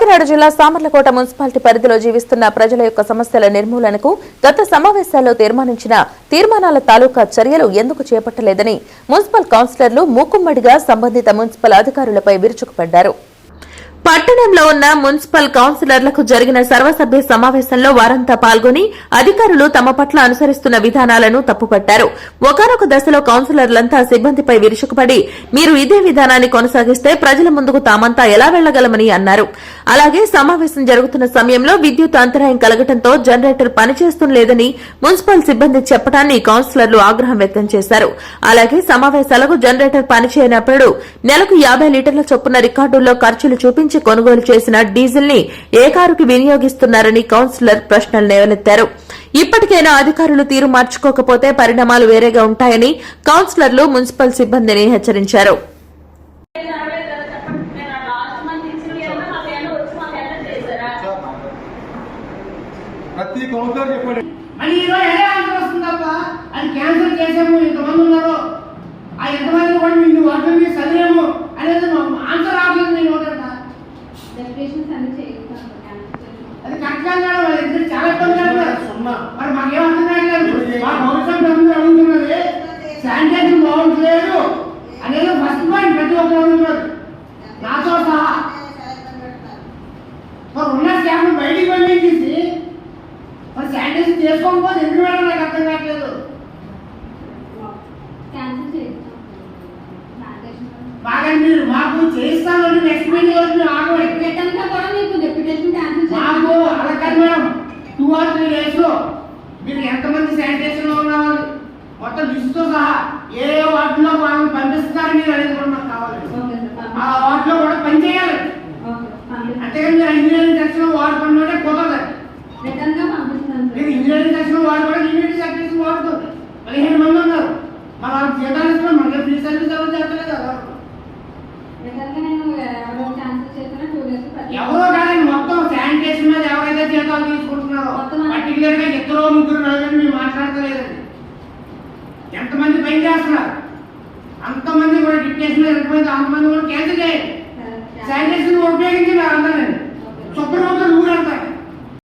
కాకినాడ జిల్లా సామర్లకోట మున్సిపాలిటీ పరిధిలో జీవిస్తున్న ప్రజల యొక్క సమస్యల నిర్మూలనకు గత సమావేశాల్లో తీర్మానించిన తీర్మానాల తాలూకా చర్యలు ఎందుకు చేపట్టలేదని మున్సిపల్ కౌన్సిలర్లు మూకుమ్మడిగా సంబంధిత మున్సిపల్ అధికారులపై విరుచుకుపడ్డారు. పట్టణంలో ఉన్న మున్సిపల్ కౌన్సిలర్లకు జరిగిన సర్వసభ్య సమావేశంలో వారంతా పాల్గొని అధికారులు తమ పట్ల అనుసరిస్తున్న విధానాలను తప్పుపట్టారు. ఒకనొక దశలో కౌన్సిలర్లంతా సిబ్బందిపై విరుచుకుపడి మీరు ఇదే విధానాన్ని కొనసాగిస్తే ప్రజల ముందుకు తామంతా ఎలా వెళ్ళగలమని అన్నారు. అలాగే సమావేశం జరుగుతున్న సమయంలో విద్యుత్ అంతరాయం కలగటంతో జనరేటర్ పనిచేస్తుం లేదని మున్సిపల్ సిబ్బంది చెప్పడాన్ని కౌన్సిలర్లు ఆగ్రహం వ్యక్తం చేశారు. అలాగే సమావేశాలకు జనరేటర్ పనిచేయనప్పుడు నెలకు యాభై లీటర్ల చొప్పున రికార్డుల్లో ఖర్చులు చూపించి కొనుగోలు చేసిన డీజిల్ని ఏ కారుకి వినియోగిస్తున్నారని కౌన్సిలర్ ప్రశ్నలు లేవనెత్తారు ఇప్పటికైనా అధికారులు తీరు మార్చుకోకపోతే పరిణామాలు వేరేగా ఉంటాయని కౌన్సిలర్లు మున్సిపల్ సిబ్బందిని హెచ్చరించారు. ప్రతి కౌన్సిలర్ చెప్పండి. మళ్ళీ ఈరోజు ఎలా ఆన్సర్ వస్తుంది తప్ప? అది క్యాన్సల్ చేసాము ఇంతమంది ఉన్నారు? ఆ ఎంతమంది కూడా నిన్ను వర్గం చేసి చదివాము అనేది ఆన్సర్ రావట్లేదు నేను ఒకటంట డెకరేషన్స్ అన్ని చేయిస్తాను క్యాన్సిల్ అది కరెక్ట్గా కాదు, వాళ్ళ ఇద్దరు చాలా ఇబ్బంది. సున్నా. మరి మాకేం అర్థం కావట్లేదు మా భవిష్యత్తు అందరూ అడుగుతున్నది శానిటైజర్ బాగుంటలేదు. అనేది ఫస్ట్ పాయింట్ ప్రతి ఒక్కరు అడుగుతున్నారు. నాతో సహా. మరి ఉన్న స్టాఫ్ బయటికి పంపించేసి మరి శానిటైజర్ చేసుకోకపోతే ఎందుకు వెళ్ళాలి నాకు అర్థం కావట్లేదు క్యాన్సిల్ చేయిస్తాం శానిటేషన్ బాగా మీరు మాకు చేస్తామని నెక్స్ట్ మీటింగ్ వరకు రిటర్న్గా కూడా మీకు డెప్యుటేషన్ క్యాన్సిల్ మాకు అలా కాదు madam two or three days మీరు ఎంతమంది శానిటేషన్లో ఉన్నారు? మొత్తం లిస్టుతో సహా ఏ ఏ వార్డులో వాళ్ళని పంపిస్తారు మీరు అనేది కూడా మాకు కావాలి. ఆ వార్డులో కూడా పని చేయాలి. అంతేగాని మీరు ఇంజనీరింగ్ సెక్షన్ వార్డు పనిలోనే కుదరదు. మీరు ఇంజనీరింగ్ సెక్షన్ ఇంజనీరింగ్ సెక్షన్ వాడుతుంది పదిహేను మంది ఉన్నారు. మన వాళ్ళకి జీతాలు ఇస్తున్నాం మనకి ఫ్రీ సర్వీస్ ఎవరు చేస్తలేదు కదా రిటర్న్గా నేను ఎవరో క్యాన్సిల్ చేసినా టూ డేస్ ఎవరో కాదండి మొత్తం శానిటేషన్ మీద ఎవరైతే జీతాలు తీసుకుంటున్నారో మొత్తం పర్టికులర్గా ఇద్దరు ముగ్గురు నలుగురు మీరు మాట్లాడతలేదండి. ఎంతమంది పని చేస్తున్నారు అంతమంది కూడా డిప్యూటేషన్ ఎంతమంది అంతమంది కూడా క్యాన్సిల్ శానిటేషన్ ఉపయోగించి మీరు అందరండి అంటారు